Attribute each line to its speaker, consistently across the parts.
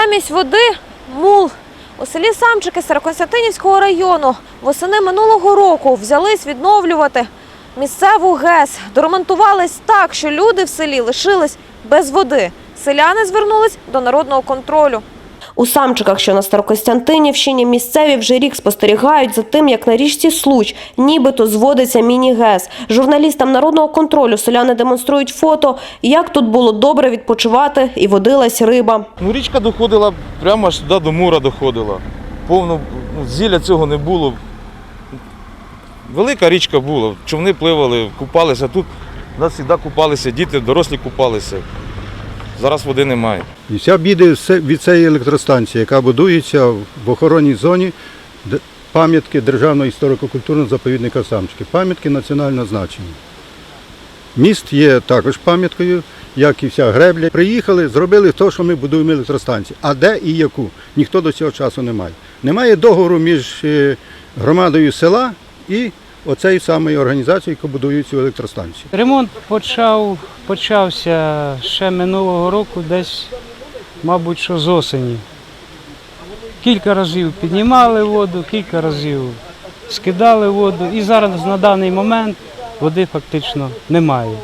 Speaker 1: Замість води мул. У селі Самчики Староконстантинівського району восени минулого року взялись відновлювати місцеву ГЕС. Доремонтувались так, що люди в селі лишились без води. Селяни звернулись до народного контролю. У Самчиках, що на Старокостянтинівщині, місцеві вже рік спостерігають за тим, як на річці Случ нібито зводиться міні-ГЕС. Журналістам народного контролю селяни демонструють фото, як тут було добре відпочивати і водилась риба.
Speaker 2: Ну, річка доходила прямо аж до мура доходила. Повно ну, зілля цього не було. Велика річка була, човни пливали, купалися. Тут у нас завжди купалися, діти, дорослі купалися. Зараз води немає.
Speaker 3: І вся біда від цієї електростанції, яка будується в охоронній зоні пам'ятки Державного історико-культурного заповідника Самчики, пам'ятки національного значення. Міст є також пам'яткою, як і вся гребля. Приїхали, зробили те, що ми будуємо електростанцію. А де і яку? Ніхто до цього часу не має. Немає договору між е, громадою села і оцею самою організацією, яка будує цю електростанцію.
Speaker 4: Ремонт почав, почався ще минулого року, десь, мабуть, що з осені. Кілька разів піднімали воду, кілька разів скидали воду, і зараз на даний момент води фактично немає.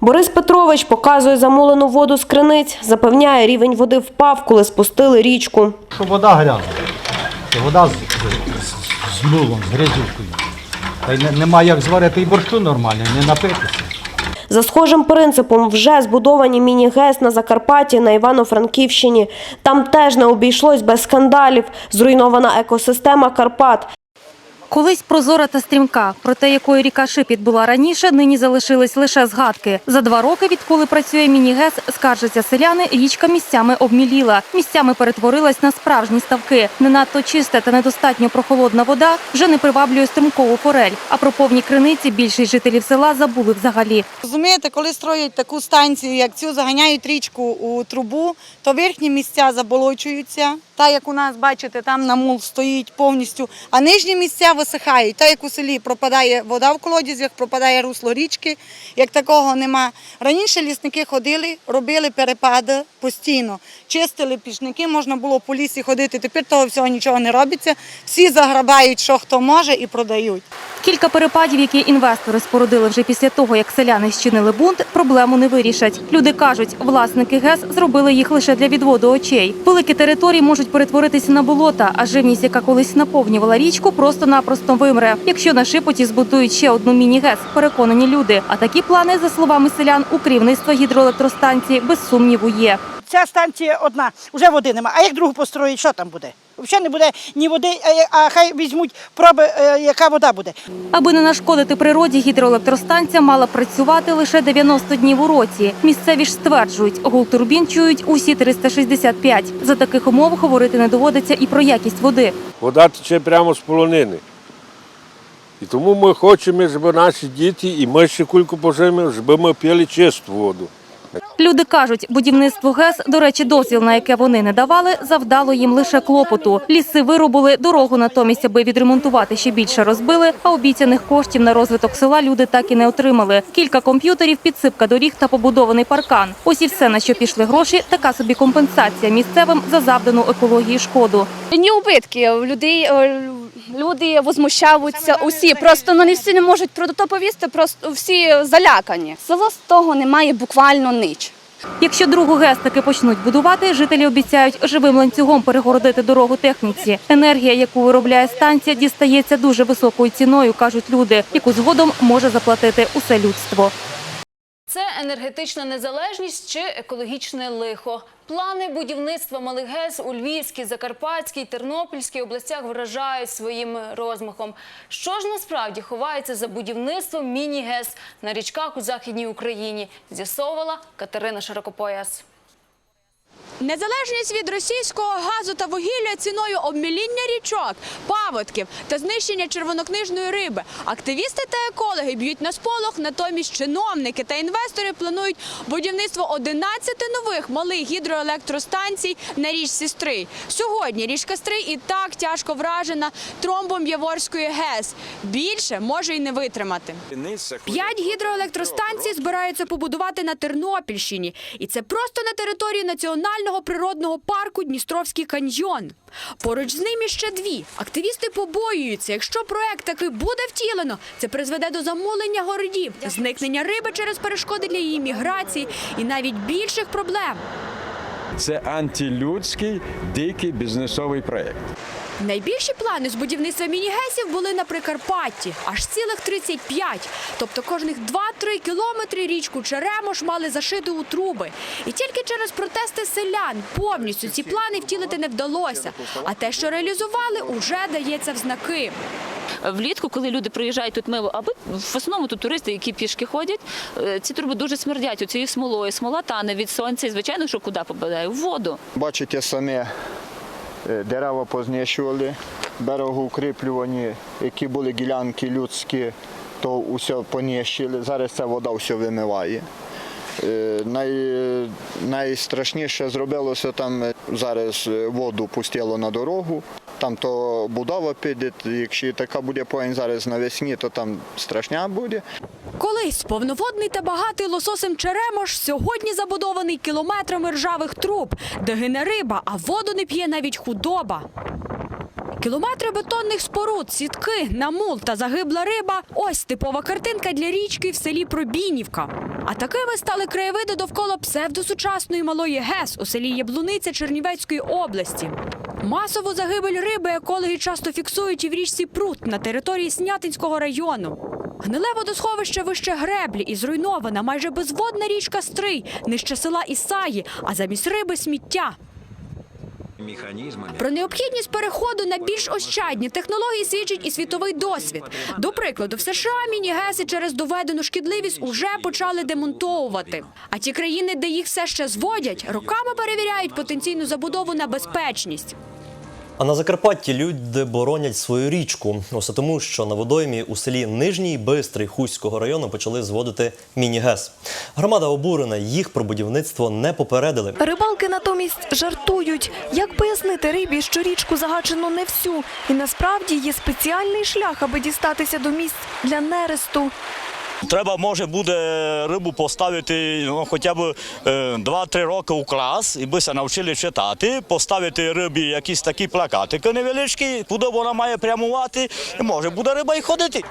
Speaker 1: Борис Петрович показує замулену воду з криниць. Запевняє, рівень води впав, коли спустили річку.
Speaker 5: Що вода грязна. Це вода з, з, з мулом, з грязюкою. Та й не, немає як зварити і борщу нормально, не напитися.
Speaker 1: За схожим принципом вже збудовані міні-ГЕС на Закарпатті, на Івано-Франківщині. Там теж не обійшлось без скандалів. Зруйнована екосистема Карпат.
Speaker 6: Колись прозора та стрімка, проте якою ріка Шипіт була раніше, нині залишились лише згадки. За два роки, відколи працює міні-ГЕС, скаржаться селяни, річка місцями обміліла. Місцями перетворилась на справжні ставки. Не надто чиста та недостатньо прохолодна вода вже не приваблює струмкову форель. А про повні криниці більшість жителів села забули взагалі.
Speaker 7: Розумієте, коли строять таку станцію, як цю, заганяють річку у трубу, то верхні місця заболочуються. Та, як у нас, бачите, там намул стоїть повністю, а нижні місця висихають. Та, як у селі пропадає вода в колодязях, пропадає русло річки, як такого нема. Раніше лісники ходили, робили перепади постійно, чистили пішники, можна було по лісі ходити. Тепер того всього нічого не робиться. Всі заграбають, що хто може, і продають.
Speaker 6: Кілька перепадів, які інвестори спорудили вже після того, як селяни зчинили бунт, проблему не вирішать. Люди кажуть, власники ГЕС зробили їх лише для відводу очей. Великі території можуть перетворитися на болота, а живність, яка колись наповнювала річку, просто-напросто вимре. Якщо на Шипоті збудують ще одну міні-ГЕС, переконані люди. А такі плани, за словами селян, у керівництва гідроелектростанції без сумніву є.
Speaker 8: Ця станція одна, вже води нема. А як другу построїть, що там буде? Взагалі не буде ні води, а- а хай візьмуть проби, е, яка вода буде.
Speaker 6: Аби не нашкодити природі, гідроелектростанція мала працювати лише 90 днів у році. Місцеві ж стверджують, гул турбін чують усі 365. За таких умов говорити не доводиться і про якість води.
Speaker 9: Вода тече прямо з полонини. І тому ми хочемо, щоб наші діти і ми ще кульку пожимо, щоб ми пили чисту воду.
Speaker 6: Люди кажуть, будівництво ГЕС, до речі, дозвіл, на яке вони не давали, завдало їм лише клопоту. Ліси вирубили, дорогу натомість, аби відремонтувати ще більше розбили. А обіцяних коштів на розвиток села люди так і не отримали. Кілька комп'ютерів, підсипка доріг та побудований паркан. Ось і все, на що пішли гроші, така собі компенсація місцевим за завдану екології шкоду.
Speaker 10: Ні убитки. Людей, е, люди возмущаються усі. Просто ну, не всі не можуть про то повісти, просто всі залякані. Село з того немає буквально нич.
Speaker 6: Якщо другу ГЕС таки почнуть будувати, жителі обіцяють живим ланцюгом перегородити дорогу техніці. Енергія, яку виробляє станція, дістається дуже високою ціною, кажуть люди, яку згодом може заплатити усе людство.
Speaker 11: Це енергетична незалежність чи екологічне лихо. Плани будівництва малих ГЕС у Львівській, Закарпатській, Тернопільській областях вражають своїм розмахом. Що ж насправді ховається за будівництвом міні-ГЕС на річках у Західній Україні, з'ясовувала Катерина Широкопояс.
Speaker 12: Незалежність від російського газу та вугілля ціною обміління річок, паводків та знищення червонокнижної риби. Активісти та екологи б'ють на сполох, натомість чиновники та інвестори планують будівництво 11 нових малих гідроелектростанцій на річці Стрий. Сьогодні річка Стрий і так тяжко вражена тромбом Яворської ГЕС. Більше може й не витримати. П'ять гідроелектростанцій збираються побудувати на Тернопільщині, і це просто на території національного національного природного парку Дністровський каньйон. Поруч з ними ще дві. Активісти побоюються, якщо проект таки буде втілено, це призведе до замулення городів, зникнення риби через перешкоди для її міграції і навіть більших проблем.
Speaker 13: Це антилюдський дикий бізнесовий проєкт.
Speaker 12: Найбільші плани з будівництва міні-гесів були на Прикарпатті, аж цілих 35. Тобто кожних 2-3 кілометри річку Черемош мали зашити у труби. І тільки через протести селян повністю ці плани втілити не вдалося. А те, що реалізували, уже дається в знаки.
Speaker 14: Влітку, коли люди приїжджають тут мило, аби в основному тут туристи, які пішки ходять, е, ці труби дуже смердять оцією смолою. Смола тане від сонця, і звичайно, що куди попадає? В воду.
Speaker 15: Бачите самі дерева познищували, берегоукріплювані, які були ділянки людські, то усе понищили. Зараз ця вода все вимиває. Е, Най, найстрашніше зробилося там е, зараз е, воду пустило на дорогу. Там то будова піде, якщо така буде повінь зараз навесні, то там страшня буде.
Speaker 12: Колись повноводний та багатий лососем Черемош сьогодні забудований кілометрами ржавих труб, де гине риба, а воду не п'є навіть худоба. Кілометри бетонних споруд, сітки, намул та загибла риба ось типова картинка для річки в селі Пробінівка. А такими стали краєвиди довкола псевдосучасної малої ГЕС у селі Яблуниця Чернівецької області. Масову загибель риби екологи часто фіксують і в річці Прут на території Снятинського району. Гниле водосховище вище греблі і зруйнована майже безводна річка Стрий, нижче села Ісаї, а замість риби сміття. Про необхідність переходу на більш ощадні технології свідчить і світовий досвід. До прикладу, в США міні-геси через доведену шкідливість уже почали демонтовувати. А ті країни, де їх все ще зводять, роками перевіряють потенційну забудову на безпечність.
Speaker 16: А на Закарпатті люди боронять свою річку. Усе тому, що на водоймі у селі Нижній Бистрий Хуського району почали зводити міні-гес. Громада обурена, їх про будівництво не попередили.
Speaker 17: Рибалки натомість жартують, як пояснити рибі, що річку загачено не всю, і насправді є спеціальний шлях, аби дістатися до місць для нересту.
Speaker 18: Треба може буде рибу поставити ну, хоча б е, 2-3 роки у клас, і бися навчили читати, поставити рибі якісь такі плакатики невеличкі, куди вона має прямувати, і може буде риба і ходити.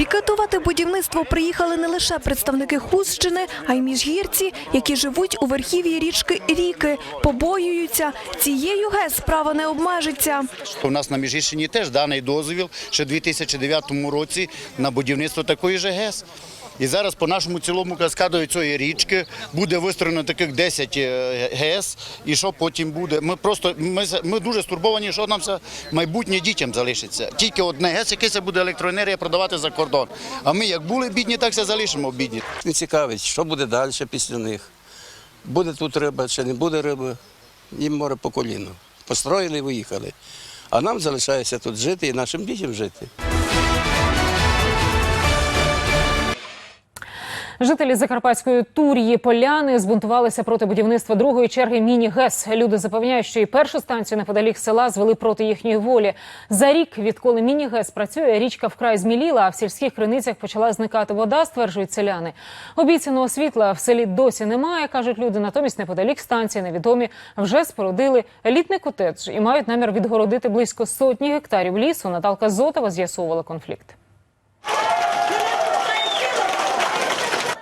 Speaker 17: Пікетувати будівництво приїхали не лише представники Хустщини, а й міжгірці, які живуть у верхів'ї річки Ріки, побоюються. Цією ГЕС справа не обмежиться.
Speaker 19: У нас на Міжгірщині теж даний дозвіл ще у 2009 році на будівництво такої ж ГЕС. І зараз по нашому цілому каскаду цієї річки буде вистроєно таких 10 е, ГЕС. І що потім буде? Ми просто ми, ми дуже стурбовані, що нам це майбутнє дітям залишиться. Тільки одне ГЕС, яке буде електроенергія продавати за кордон. А ми як були бідні, так все залишимо бідні.
Speaker 20: Не цікавить, що буде далі після них. Буде тут риба чи не буде риби, їм море по коліну. Построїли і виїхали. А нам залишається тут жити і нашим дітям жити.
Speaker 21: Жителі Закарпатської Тур'ї Поляни збунтувалися проти будівництва другої черги міні-ГЕС. Люди запевняють, що і першу станцію неподалік села звели проти їхньої волі. За рік, відколи міні-ГЕС працює, річка вкрай зміліла, а в сільських криницях почала зникати вода, стверджують селяни. Обіцяного світла в селі досі немає, кажуть люди. Натомість неподалік станції невідомі вже спорудили елітний котедж і мають намір відгородити близько сотні гектарів лісу. Наталка Зотова з'ясовувала конфлікт.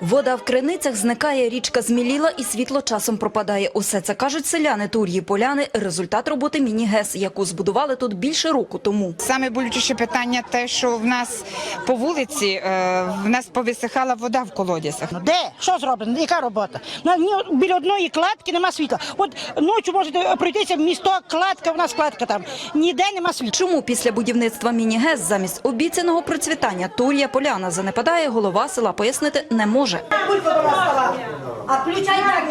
Speaker 22: Вода в криницях зникає, річка зміліла і світло часом пропадає. Усе це кажуть селяни Тур'ї Поляни. Результат роботи міні-ГЕС, яку збудували тут більше року тому.
Speaker 23: Саме болючіше питання те, що в нас по вулиці е, в нас повисихала вода в колодязях.
Speaker 8: Де? Що зроблено? Яка робота? На ні, біля одної кладки нема світла. От ночі можете пройтися в місто, кладка, у нас кладка там. Ніде нема світла.
Speaker 22: Чому після будівництва міні-ГЕС замість обіцяного процвітання Тур'я Поляна занепадає, голова села пояснити не може дуже. А включай так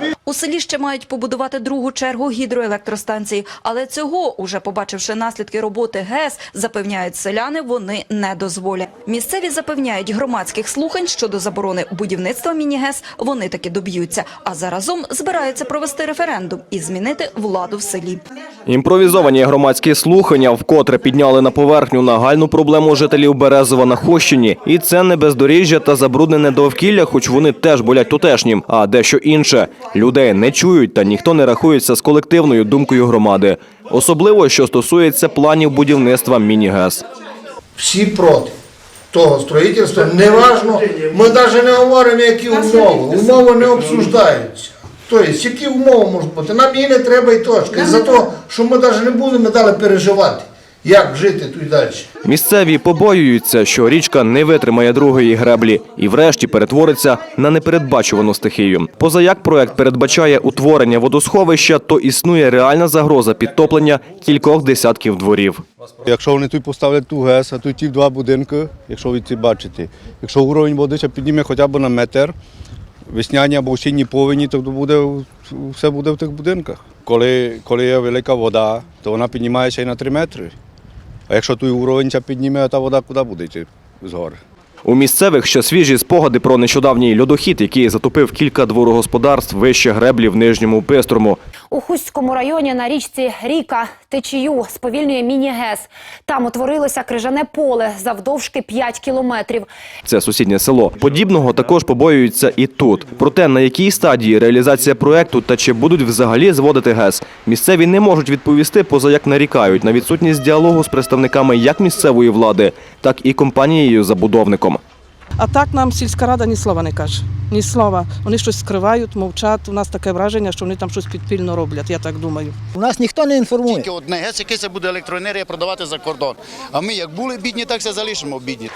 Speaker 22: не. У селі ще мають побудувати другу чергу гідроелектростанції, але цього, уже побачивши наслідки роботи ГЕС, запевняють селяни, вони не дозволять. Місцеві запевняють громадських слухань щодо заборони будівництва міні-ГЕС, вони таки доб'ються. А заразом збираються провести референдум і змінити владу в селі.
Speaker 24: Імпровізовані громадські слухання вкотре підняли на поверхню нагальну проблему жителів Березова на Хощині. І це не бездоріжжя та забруднене довкілля, хоч вони теж болять тутешнім, а дещо інше. Люди людей не чують та ніхто не рахується з колективною думкою громади. Особливо, що стосується планів будівництва міні-ГЕС.
Speaker 25: Всі проти того строїтельства. Неважно, ми навіть не говоримо, які умови. Умови не обсуждаються. Тобто, які умови можуть бути? Нам її не треба і точка. І за те, що ми навіть не будемо далі переживати, як жити тут далі.
Speaker 24: Місцеві побоюються, що річка не витримає другої греблі і врешті перетвориться на непередбачувану стихію. Позаяк проект передбачає утворення водосховища, то існує реальна загроза підтоплення кількох десятків дворів.
Speaker 26: Якщо вони тут поставлять ту ГЕС, а тут ті два будинки, якщо ви це бачите, якщо уровень води ще підніме хоча б на метр, весняні або осінні повені, то буде, все буде в тих будинках. Коли, коли є велика вода, то вона піднімається і на 3 метри. А якщо той уровень підніме, та вода куди буде йти з гори?
Speaker 24: У місцевих ще свіжі спогади про нещодавній льодохід, який затопив кілька дворогосподарств вище греблі в нижньому пистрому.
Speaker 27: У Хуському районі на річці Ріка течію сповільнює міні-ГЕС. Там утворилося крижане поле завдовжки 5 кілометрів.
Speaker 24: Це сусіднє село. Подібного також побоюються і тут. Проте на якій стадії реалізація проекту та чи будуть взагалі зводити ГЕС, місцеві не можуть відповісти, поза як нарікають на відсутність діалогу з представниками як місцевої влади, так і компанією-забудовником.
Speaker 28: А так нам сільська рада ні слова не каже. Ні слова. Вони щось скривають, мовчать. У нас таке враження, що вони там щось підпільно роблять, я так думаю.
Speaker 19: У нас ніхто не інформує. Тільки одне ГЕС, це буде електроенергія продавати за кордон. А ми як були бідні, так все залишимо бідні.